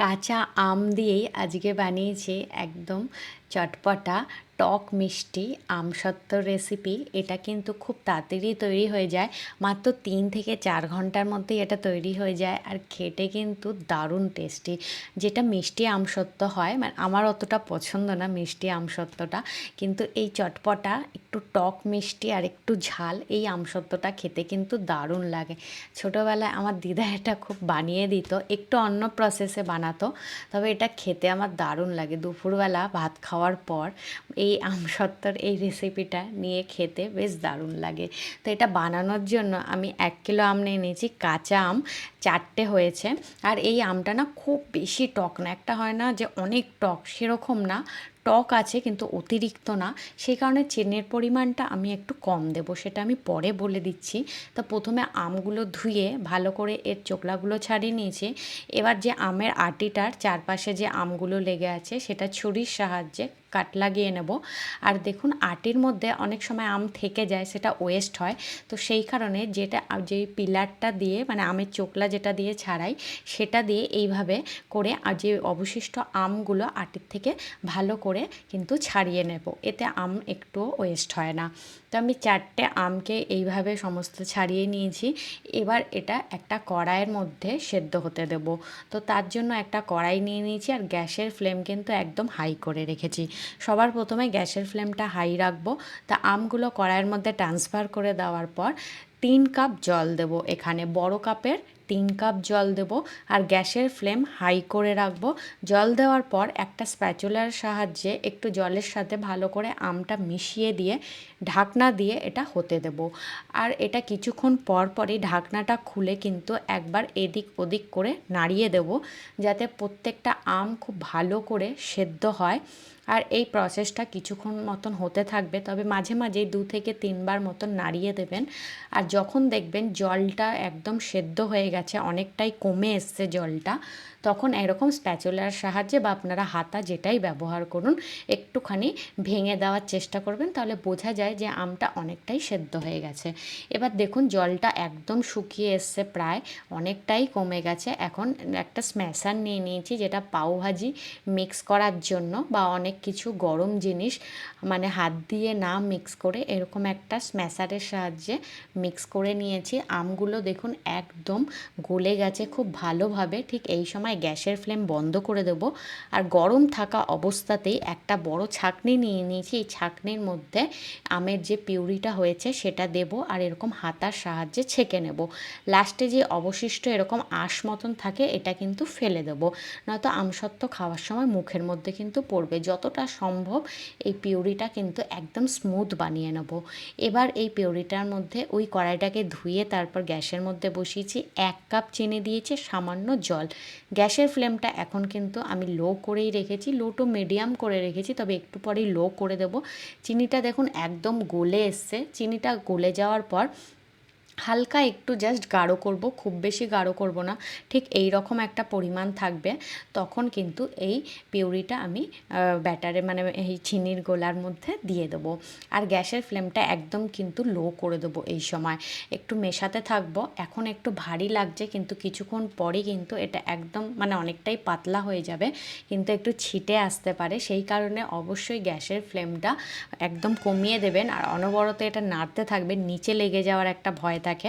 কাঁচা আম দিয়েই আজকে বানিয়েছে একদম চটপটা টক মিষ্টি, আমসত্ত্ব রেসিপি এটা কিন্তু খুব তাড়াতাড়ি তৈরি হয়ে যায়। মাত্র তিন থেকে চার ঘণ্টার মধ্যেই এটা তৈরি হয়ে যায় আর খেতে কিন্তু দারুণ টেস্টি যেটা মিষ্টি আমসত্ত্ব হয় মানে আমার অতটা পছন্দ না মিষ্টি আমসত্ত্বটা, কিন্তু এই চটপটা, একটু টক মিষ্টি আর একটু ঝাল এই আমসত্ত্বটা খেতে কিন্তু দারুণ লাগে। ছোটোবেলায় আমার দিদা এটা খুব বানিয়ে দিত, একটু অন্য প্রসেসে বানাতো, তবে এটা খেতে আমার দারুণ লাগে। দুপুরবেলা ভাত খাওয়ার পর এই আমসত্ত্বর এই রেসিপিটা নিয়ে খেতে বেশ দারুণ লাগে। তো এটা বানানোর জন্য আমি এক কিলো আম নিয়ে নিয়েছি, কাঁচা আম, চারটে হয়েছে। আর এই আমটা না খুব বেশি টক না, একটা হয় না যে অনেক টক, সেরকম না। টক আছে কিন্তু অতিরিক্ত না। সেই কারণে চিনির পরিমাণটা আমি একটু কম দেব, সেটা আমি পরে বলে দিচ্ছি। তা প্রথমে আমগুলো ধুয়ে ভালো করে এর চোকলাগুলো ছাড়িয়ে নিয়েছি। এবার যে আমের আটিটার চারপাশে যে আমগুলো লেগে আছে, সেটা ছুরির সাহায্যে কাট লাগিয়ে নেব। আর দেখুন, আটির মধ্যে অনেক সময় আম থেকে যায়, সেটা ওয়েস্ট হয়। তো সেই কারণে যেটা, যে পিলারটা দিয়ে মানে আমের চোকলা যেটা দিয়ে ছাড়াই, সেটা দিয়ে এইভাবে করে আর যে অবশিষ্ট আমগুলো আটির থেকে ভালো করে কিন্তু ছাড়িয়ে নেব। এতে আম একটুও ওয়েস্ট হয় না। তো আমি চারটে আমকে এইভাবে সমস্ত ছাড়িয়ে নিয়েছি। এবার এটা একটা কড়াইয়ের মধ্যে সেদ্ধ হতে দেব। তো তার জন্য একটা কড়াই নিয়ে নিয়েছি আর গ্যাসের ফ্লেম কিন্তু একদম হাই করে রেখেছি। সবার প্রথমে গ্যাসের ফ্লেমটা হাই রাখব। তা আমগুলো কড়াইয়ের মধ্যে ট্রান্সফার করে দেওয়ার পর তিন কাপ জল দেব এখানে। বড় কাপের তিন কাপ জল দেব আর গ্যাসের ফ্লেম হাই করে রাখব। জল দেওয়ার পর একটা স্প্যাচুলার সাহায্যে একটু জলের সাথে ভালো করে আমটা মিশিয়ে দিয়ে ঢাকনা দিয়ে এটা হতে দেব। আর এটা কিছুক্ষণ পর পরই ঢাকনাটা খুলে কিন্তু একবার এদিক ওদিক করে নাড়িয়ে দেব যাতে প্রত্যেকটা আম খুব ভালো করে সেদ্ধ হয়। আর এই প্রসেসটা কিছুক্ষণ মতন হতে থাকবে, তবে মাঝে মাঝেই দু থেকে তিনবার মতন নাড়িয়ে দেবেন। আর যখন দেখবেন জলটা একদম সেদ্ধ হয়ে গেছে অনেকটাই কমে এসছে জলটা, তখন এরকম স্প্যাচুলার সাহায্যে বা আপনারা হাতা যেটাই ব্যবহার করুন, একটুখানি ভেঙে দেওয়ার চেষ্টা করবেন, তাহলে বোঝা যায় যে আমটা অনেকটাই সেদ্ধ হয়ে গেছে। এবার দেখুন, জলটা একদম শুকিয়ে এসছে প্রায়, অনেকটাই কমে গেছে। এখন একটা স্ম্যাশার নিয়ে নিয়েছি, যেটা পাওভাজি মিক্স করার জন্য বা অনেক কিছু গরম জিনিস মানে হাত দিয়ে না মিক্স করে এরকম একটা স্ম্যাশারের সাহায্যে মিক্স করে নিয়েছি। আমগুলো দেখুন, একদম গলে গেছে খুব ভালোভাবে, ঠিক এই সময় গ্যাসের ফ্লেম বন্ধ করে দেবো। আর গরম থাকা অবস্থাতেই একটা বড় ছাকনি নিয়ে নিয়েছি, এই ছাকনির মধ্যে আমের যে পিউরিটা হয়েছে সেটা দেব আর এরকম হাতার সাহায্যে ছেঁকে নেব। লাস্টে যে অবশিষ্ট এরকম আঁশ মতন থাকে এটা কিন্তু ফেলে দেবো। নয়তো আমসত্ত্ব খাওয়ার সময় মুখের মধ্যে কিন্তু পড়বে। যতটা সম্ভব এই পিউরিটা কিন্তু একদম স্মুথ বানিয়ে নেব। এবার এই পিউরিটার মধ্যে ওই কড়াইটাকে ধুয়ে তারপর গ্যাসের মধ্যে বসিয়েছি এক কাপ চিনি দিয়েছি, সামান্য জল। গ্যাসের ফ্লেমটা এখন কিন্তু আমি লো করেই রেখেছি, লো টু মিডিয়াম করে রেখেছি, তবে একটু পরেই লো করে দেব। চিনিটা দেখুন একদম গলে এসছে, চিনিটা গলে যাওয়ার পর হালকা একটু জাস্ট গাঢ় করব, খুব বেশি গাঢ় করব না, ঠিক এই রকম একটা পরিমাণ থাকবে। তখন কিন্তু এই পিউরিটা আমি ব্যাটারে মানে এই চিনির গোলার মধ্যে দিয়ে দেবো। আর গ্যাসের ফ্লেমটা একদম কিন্তু লো করে দেবো এই সময়। একটু মেশাতে থাকব, এখন একটু ভারী লাগছে, কিন্তু কিছুক্ষণ পরে কিন্তু এটা একদম মানে অনেকটাই পাতলা হয়ে যাবে, কিন্তু একটু ছিটে আসতে পারে। সেই কারণে অবশ্যই গ্যাসের ফ্লেমটা একদম কমিয়ে দেবেন। আর অনবরত এটা নাড়তে থাকবেন, নিচে লেগে যাওয়ার একটা ভয় থাকে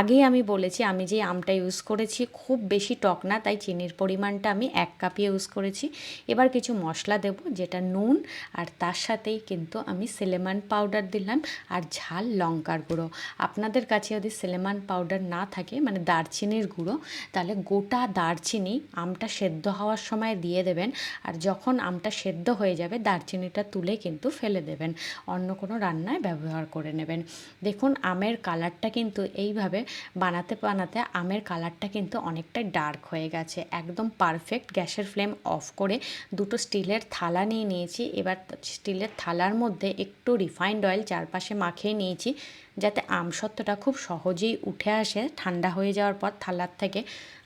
আগেই আমি বলেছি, আমি যে আমটা ইউজ করেছি খুব বেশি টক না, তাই চিনির পরিমাণটা আমি এক কাপই ইউজ করেছি। এবার কিছু মশলা দেব, যেটা নুন আর তার সাথেই কিন্তু আমি সেলেমান পাউডার দিলাম আর ঝাল লঙ্কার গুঁড়ো। আপনাদের কাছে যদি সেলেমান পাউডার না থাকে মানে দারচিনির গুঁড়ো, তাহলে গোটা দারচিনি আমটা সেদ্ধ হওয়ার সময় দিয়ে দেবেন আর যখন আমটা সেদ্ধ হয়ে যাবে, দারচিনিটা তুলে কিন্তু ফেলে দেবেন। অন্য কোনো রান্নায় ব্যবহার করে নেবেন। দেখুন, আমের কালারটা কিন্তু কিন্তু এইভাবে বানাতে বানাতে আমের কালারটা কিন্তু অনেকটাই ডার্ক হয়ে গেছে। একদম পারফেক্ট গ্যাসের ফ্লেম অফ করে দুটো স্টিলের থালা নিয়ে নিয়েছি। এবার স্টিলের থালার মধ্যে একটু রিফাইন্ড অয়েল চারপাশে মাখিয়ে নিয়েছি। যাতে আমসত্ত্বটা খুব সহজেই উঠে আসে, ঠান্ডা হয়ে যাওয়ার পর থালার থেকে।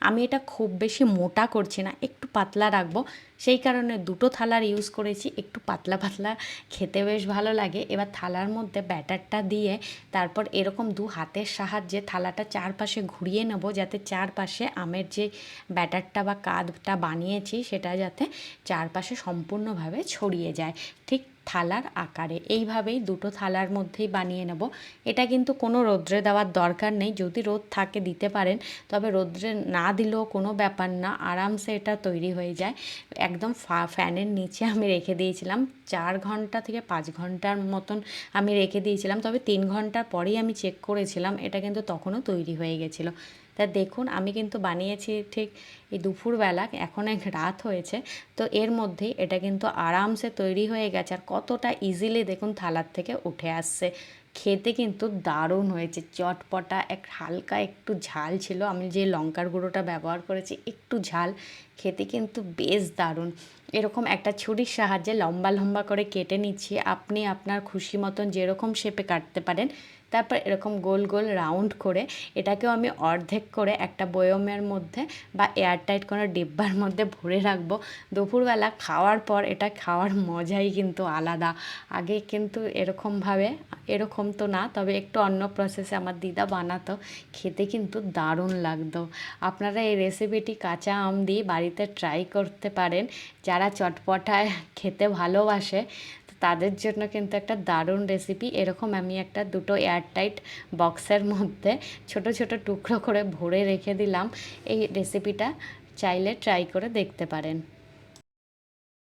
আমি এটা খুব বেশি মোটা করছি না, একটু পাতলা রাখব। সেই কারণে দুটো থালার ইউজ করেছি, একটু পাতলা পাতলা, খেতে বেশ ভালো লাগে। এবার থালার মধ্যে ব্যাটারটা দিয়ে তারপর এরকম দু হাতের সাহায্যে থালাটা চারপাশে ঘুরিয়ে নেব, যাতে চারপাশে আমের যে ব্যাটারটা বা কাদটা বানিয়েছি, সেটা যাতে চারপাশে সম্পূর্ণভাবে ছড়িয়ে যায়। ঠিক থালার আকারে। এইভাবেই দুটো থালার মধ্যেই বানিয়ে নেব। এটা কিন্তু কোনো রোদ্রে দেওয়ার দরকার নেই। যদি রোদ থাকে, দিতে পারেন। তবে রোদ্রে না দিলেও কোনো ব্যাপার না। আরামসে এটা তৈরি হয়ে যায়। একদম ফ্যানের নিচে আমি রেখে দিয়েছিলাম। চার ঘণ্টা থেকে পাঁচ ঘণ্টার মতন আমি রেখে দিয়েছিলাম। তবে তিন ঘণ্টার পরেই আমি চেক করেছিলাম। এটা কিন্তু তখনও তৈরি হয়ে গেছিল। তা দেখুন, আমি কিন্তু বানিয়েছি ঠিক এই দুপুরবেলা, এখন এক রাত হয়েছে, তো এর মধ্যেই এটা কিন্তু আরামসে তৈরি হয়ে গেছে, আর কতটা ইজিলি দেখুন থালার থেকে উঠে আসছে। খেতে কিন্তু দারুণ হয়েছে, চটপটা, এক হালকা একটু ঝাল ছিল, আমি যে লঙ্কার গুঁড়োটা ব্যবহার করেছি, একটু ঝাল, খেতে কিন্তু বেশ দারুণ। এরকম একটা ছুরির সাহায্যে লম্বা লম্বা করে কেটে নিচ্ছি, আপনি আপনার খুশি মতন যেরকম শেপে কাটতে পারেন তারপর এরকম গোল গোল রাউন্ড করে এটাকেও আমি অর্ধেক করে একটা বয়মের মধ্যে বা এয়ারটাইট কোনো ডিব্বার মধ্যে ভরে রাখব। দুপুরবেলা খাওয়ার পর এটা খাওয়ার মজাই কিন্তু আলাদা। আগে কিন্তু এরকমভাবে, এরকম তো না, তবে একটু অন্য প্রসেসে আমার দিদা বানাতো। খেতে কিন্তু দারুণ লাগতো। আপনারা এই রেসিপিটি কাঁচা আম দিয়ে বাড়িতে ট্রাই করতে পারেন। যারা চটপটায় খেতে ভালোবাসে তাদের জন্য কিন্তু একটা দারুণ রেসিপি এরকম আমি একটা দুটো এয়ারটাইট বক্সের মধ্যে ছোট ছোট টুকরো করে ভরে রেখে দিলাম। এই রেসিপিটা চাইলে ট্রাই করে দেখতে পারেন।